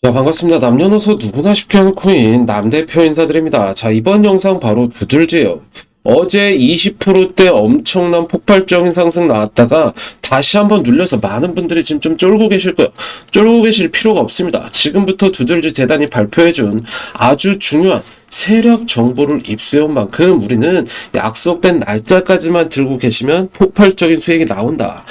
자, 반갑습니다. 남녀노소 누구나 쉽게 하는 코인 남대표 인사드립니다. 자, 이번 영상 바로 두들지요. 어제 20%대 엄청난 폭발적인 상승 나왔다가 다시 한번 눌려서 많은 분들이 지금 좀 쫄고 계실 거예요. 쫄고 계실 필요가 없습니다. 지금부터 두들지 재단이 발표해준 아주 중요한 세력 정보를 입수해온 만큼 우리는 약속된 날짜까지만 들고 계시면 폭발적인 수익이 나온다.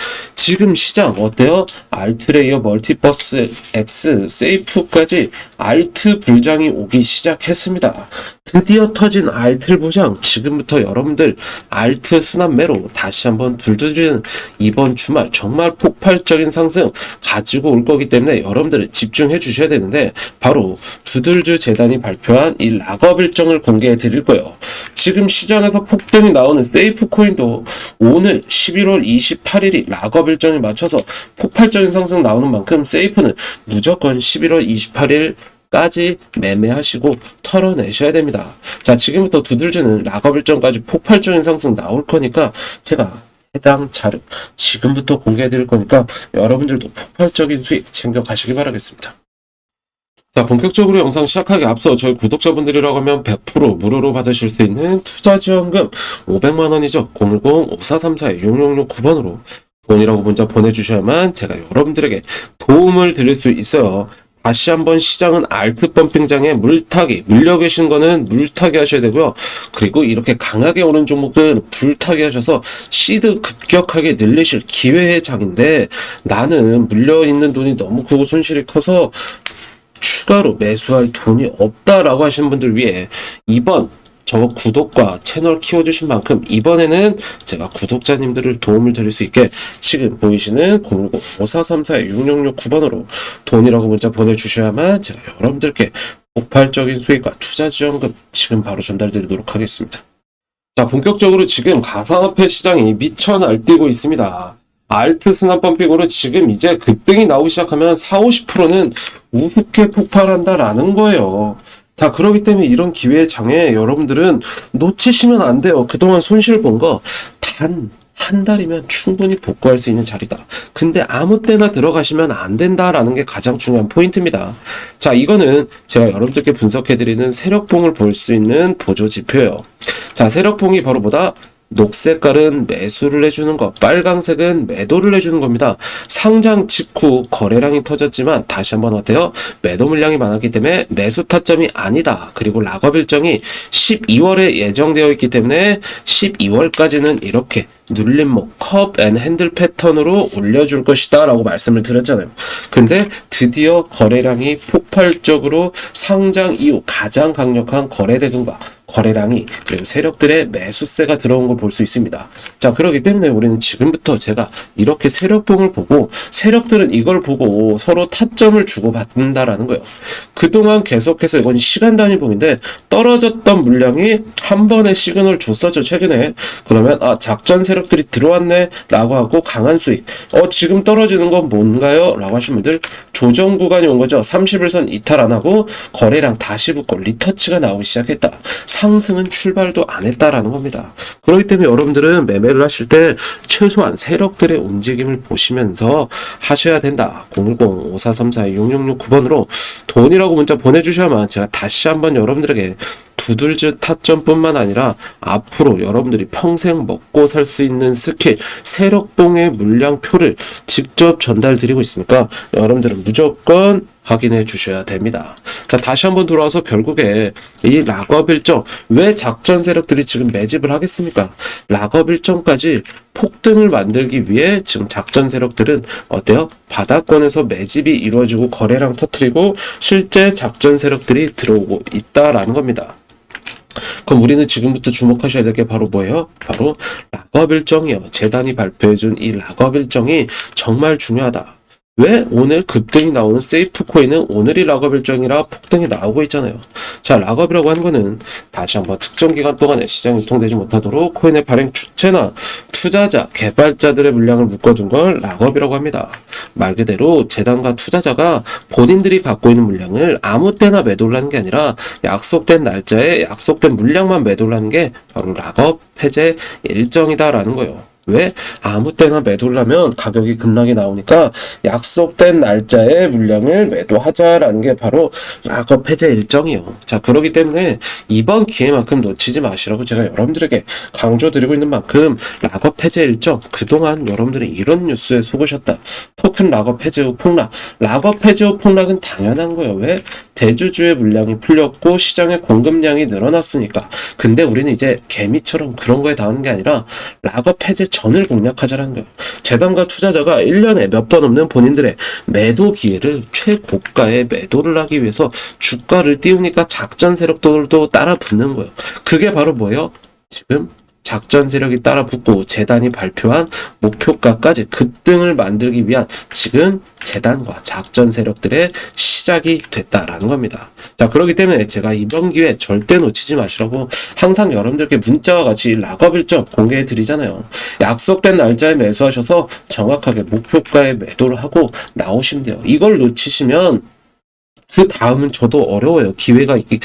지금 시장 어때요? 알트레이어 멀티버스 X 세이프까지 알트 불장이 오기 시작했습니다. 드디어 터진 알트 부장 지금부터 여러분들 알트 순환매로 다시 한번 둘둘이는 이번 주말 정말 폭발적인 상승 가지고 올 거기 때문에 여러분들은 집중해 주셔야 되는데 바로 두들주 재단이 발표한 이 락업 일정을 공개해 드릴 거예요. 지금 시장에서 폭등이 나오는 세이프 코인도 오늘 11월 28일이 락업 일정에 맞춰서 폭발적인 상승 나오는 만큼 세이프는 무조건 11월 28일 까지 매매하시고 털어내셔야 됩니다. 자, 지금부터 두들주는 락업 일정까지 폭발적인 상승 나올 거니까 제가 해당 자료 지금부터 공개해 드릴 거니까 여러분들도 폭발적인 수익 챙겨 가시기 바라겠습니다. 자, 본격적으로 영상 시작하기 앞서 저희 구독자분들이라고 하면 100% 무료로 받으실 수 있는 투자 지원금 500만 원이죠. 010-5434-6669번으로 돈이라고 문자 보내주셔야만 제가 여러분들에게 도움을 드릴 수 있어요. 다시 한번 시장은 알트 펌핑장에 물타기, 물려 계신 거는 물타기 하셔야 되고요. 그리고 이렇게 강하게 오는 종목은 불타기 하셔서 시드 급격하게 늘리실 기회의 장인데 나는 물려 있는 돈이 너무 크고 손실이 커서 추가로 매수할 돈이 없다라고 하시는 분들 위해 이번 저 구독과 채널 키워주신 만큼 이번에는 제가 구독자님들을 도움을 드릴 수 있게 지금 보이시는 010-5434-6669번으로 돈이라고 문자 보내주셔야만 제가 여러분들께 폭발적인 수익과 투자 지원금 지금 바로 전달드리도록 하겠습니다. 자, 본격적으로 지금 가상화폐 시장이 미쳐 날뛰고 있습니다. 알트 순환 펌핑으로 지금 이제 급등이 나오기 시작하면 4, 50%는 우습게 폭발한다라는 거예요. 자, 그렇기 때문에 이런 기회의 장에 여러분들은 놓치시면 안 돼요. 그동안 손실 본 거 단 한 달이면 충분히 복구할 수 있는 자리다. 근데 아무 때나 들어가시면 안 된다라는 게 가장 중요한 포인트입니다. 자, 이거는 제가 여러분들께 분석해드리는 세력봉을 볼 수 있는 보조 지표예요. 자, 세력봉이 바로 뭐다? 녹색깔은 매수를 해주는 것, 빨강색은 매도를 해주는 겁니다. 상장 직후 거래량이 터졌지만 다시 한번 어때요? 매도 물량이 많았기 때문에 매수 타점이 아니다. 그리고 락업 일정이 12월에 예정되어 있기 때문에 12월까지는 이렇게 눌림목 컵 앤 핸들 패턴으로 올려줄 것이다 라고 말씀을 드렸잖아요. 근데 드디어 거래량이 폭발적으로 상장 이후 가장 강력한 거래 대금과 거래량이 그리고 세력들의 매수세가 들어온 걸 볼 수 있습니다. 자, 그렇기 때문에 우리는 지금부터 제가 이렇게 세력봉을 보고 세력들은 이걸 보고 서로 타점을 주고받는다라는 거예요. 그동안 계속해서 이건 시간 단위 봉인데 떨어졌던 물량이 한 번에 시그널 줬었죠, 최근에. 그러면 아, 작전 세력들이 들어왔네 라고 하고 강한 수익. 어, 지금 떨어지는 건 뭔가요? 라고 하신 분들 조정 구간이 온 거죠. 30일선 이탈 안 하고 거래량 다시 붙고 리터치가 나오기 시작했다. 상승은 출발도 안 했다라는 겁니다. 그렇기 때문에 여러분들은 매매를 하실 때 최소한 세력들의 움직임을 보시면서 하셔야 된다. 010-5434-6669번으로 돈이라고 문자 보내주셔야만 제가 다시 한번 여러분들에게 두들즈 타점뿐만 아니라 앞으로 여러분들이 평생 먹고 살 수 있는 스킬 세력봉의 물량표를 직접 전달드리고 있으니까 여러분들은 무조건 확인해 주셔야 됩니다. 자, 다시 한번 돌아와서 결국에 이 락업 일정, 왜 작전 세력들이 지금 매집을 하겠습니까? 락업 일정까지 폭등을 만들기 위해 지금 작전 세력들은 어때요? 바닥권에서 매집이 이루어지고 거래량 터트리고 실제 작전 세력들이 들어오고 있다라는 겁니다. 그럼 우리는 지금부터 주목하셔야 될 게 바로 뭐예요? 바로 락업 일정이요. 재단이 발표해준 이 락업 일정이 정말 중요하다. 왜 오늘 급등이 나오는 세이프 코인은 오늘이 락업 일정이라 폭등이 나오고 있잖아요. 자, 락업이라고 하는 거는 다시 한번 특정 기간 동안에 시장이 유통되지 못하도록 코인의 발행 주체나 투자자, 개발자들의 물량을 묶어둔 걸 락업이라고 합니다. 말 그대로 재단과 투자자가 본인들이 갖고 있는 물량을 아무 때나 매도를 하는 게 아니라 약속된 날짜에 약속된 물량만 매도를 하는 게 바로 락업 폐쇄 일정이다라는 거예요. 왜? 아무 때나 매도를 하면 가격이 급락이 나오니까 약속된 날짜에 물량을 매도하자라는 게 바로 락업 해제 일정이요. 자, 그러기 때문에 이번 기회만큼 놓치지 마시라고 제가 여러분들에게 강조드리고 있는 만큼 락업 해제 일정 그동안 여러분들이 이런 뉴스에 속으셨다. 토큰 락업 해제 후 폭락. 락업 해제 후 폭락은 당연한 거예요. 왜? 대주주의 물량이 풀렸고 시장의 공급량이 늘어났으니까. 근데 우리는 이제 개미처럼 그런 거에 당하는 게 아니라 락업 해제 전을 공략하자라는 거예요. 재단과 투자자가 1년에 몇 번 없는 본인들의 매도 기회를 최고가에 매도를 하기 위해서 주가를 띄우니까 작전 세력들도 따라 붙는 거예요. 그게 바로 뭐예요? 지금 작전 세력이 따라 붙고 재단이 발표한 목표가까지 급등을 만들기 위한 지금 재단과 작전 세력들의 시작이 됐다라는 겁니다. 자, 그렇기 때문에 제가 이번 기회 절대 놓치지 마시라고 항상 여러분들께 문자와 같이 락업 일정 공개해 드리잖아요. 약속된 날짜에 매수하셔서 정확하게 목표가에 매도를 하고 나오시면 돼요. 이걸 놓치시면 그 다음은 저도 어려워요. 기회가 있기,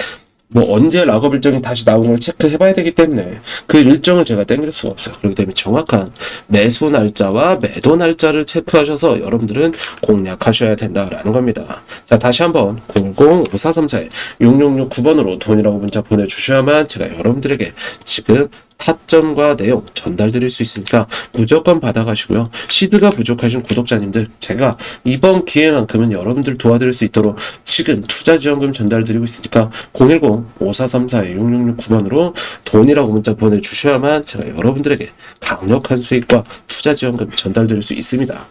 뭐 언제 락업 일정이 다시 나오는 걸 체크해 봐야 되기 때문에 그 일정을 제가 땡길 수가 없어요. 그렇기 때문에 정확한 매수 날짜와 매도 날짜를 체크하셔서 여러분들은 공략하셔야 된다라는 겁니다. 자, 다시 한번 005434에 6669번으로 돈이라고 문자 보내주셔야만 제가 여러분들에게 지금 타점과 내용 전달드릴 수 있으니까 무조건 받아가시고요. 시드가 부족하신 구독자님들, 제가 이번 기회만큼은 여러분들 도와드릴 수 있도록 지금 투자지원금 전달드리고 있으니까 010-5434-6669번으로 돈이라고 문자 보내주셔야만 제가 여러분들에게 강력한 수익과 투자지원금 전달드릴 수 있습니다.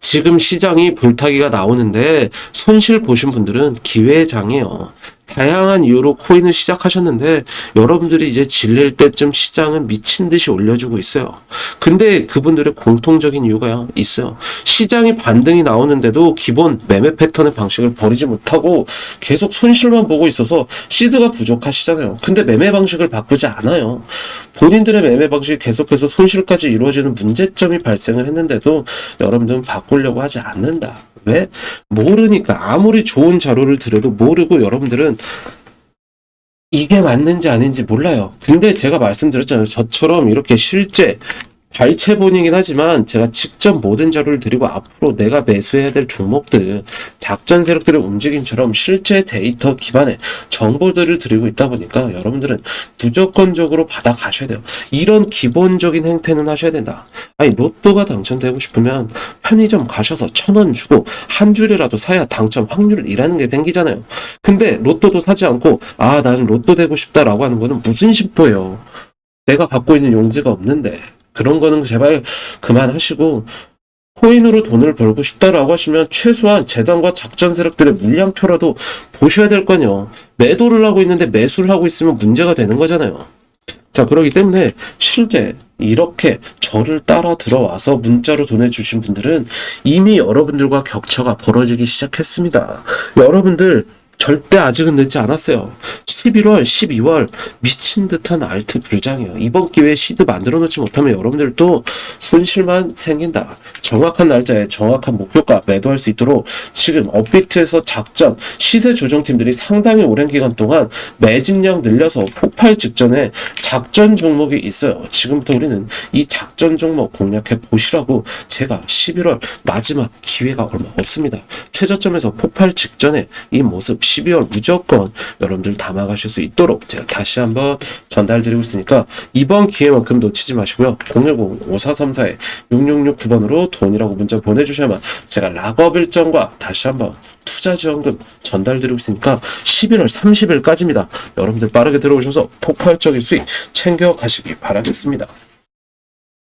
지금 시장이 불타기가 나오는데 손실 보신 분들은 기회장이에요. 다양한 이유로 코인을 시작하셨는데 여러분들이 이제 질릴 때쯤 시장은 미친 듯이 올려주고 있어요. 근데 그분들의 공통적인 이유가 있어요. 시장이 반등이 나오는데도 기본 매매 패턴의 방식을 버리지 못하고 계속 손실만 보고 있어서 시드가 부족하시잖아요. 근데 매매 방식을 바꾸지 않아요. 본인들의 매매 방식이 계속해서 손실까지 이루어지는 문제점이 발생을 했는데도 여러분들은 바꾸려고 하지 않는다. 왜? 모르니까 아무리 좋은 자료를 들어도 모르고 여러분들은 이게 맞는지 아닌지 몰라요. 근데 제가 말씀드렸잖아요. 저처럼 이렇게 실제 발췌본이긴 하지만 제가 직접 모든 자료를 드리고 앞으로 내가 매수해야 될 종목들, 작전 세력들의 움직임처럼 실제 데이터 기반의 정보들을 드리고 있다 보니까 여러분들은 무조건적으로 받아 가셔야 돼요. 이런 기본적인 행태는 하셔야 된다. 아니, 로또가 당첨되고 싶으면 편의점 가셔서 천 원 주고 한 줄이라도 사야 당첨 확률이라는 게 생기잖아요. 근데 로또도 사지 않고, 아, 나는 로또 되고 싶다라고 하는 거는 무슨 심보예요. 내가 갖고 있는 용지가 없는데. 그런 거는 제발 그만하시고 코인으로 돈을 벌고 싶다라고 하시면 최소한 재단과 작전 세력들의 물량표라도 보셔야 될 거냐. 매도를 하고 있는데 매수를 하고 있으면 문제가 되는 거잖아요. 자, 그러기 때문에 실제 이렇게 저를 따라 들어와서 문자로 보내주신 분들은 이미 여러분들과 격차가 벌어지기 시작했습니다. 여러분들 절대 아직은 늦지 않았어요. 11월, 12월 미친 듯한 알트 불장이에요. 이번 기회에 시드 만들어 놓지 못하면 여러분들도 손실만 생긴다. 정확한 날짜에 정확한 목표가 매도할 수 있도록 지금 업비트에서 작전, 시세 조정팀들이 상당히 오랜 기간 동안 매집량 늘려서 폭발 직전에 작전 종목이 있어요. 지금부터 우리는 이 작전 종목 공략해 보시라고 제가 11월 마지막 기회가 얼마 없습니다. 최저점에서 폭발 직전에 이 모습 12월 무조건 여러분들 담아 가실 수 있도록 제가 다시 한번 전달드리고 있으니까 이번 기회만큼 놓치지 마시고요. 010-5434-6669번으로 돈이라고 문자 보내주셔야만 제가 락업 일정과 다시 한번 투자 지원금 전달드리고 있으니까 11월 30일까지입니다. 여러분들 빠르게 들어오셔서 폭발적인 수익 챙겨 가시기 바라겠습니다.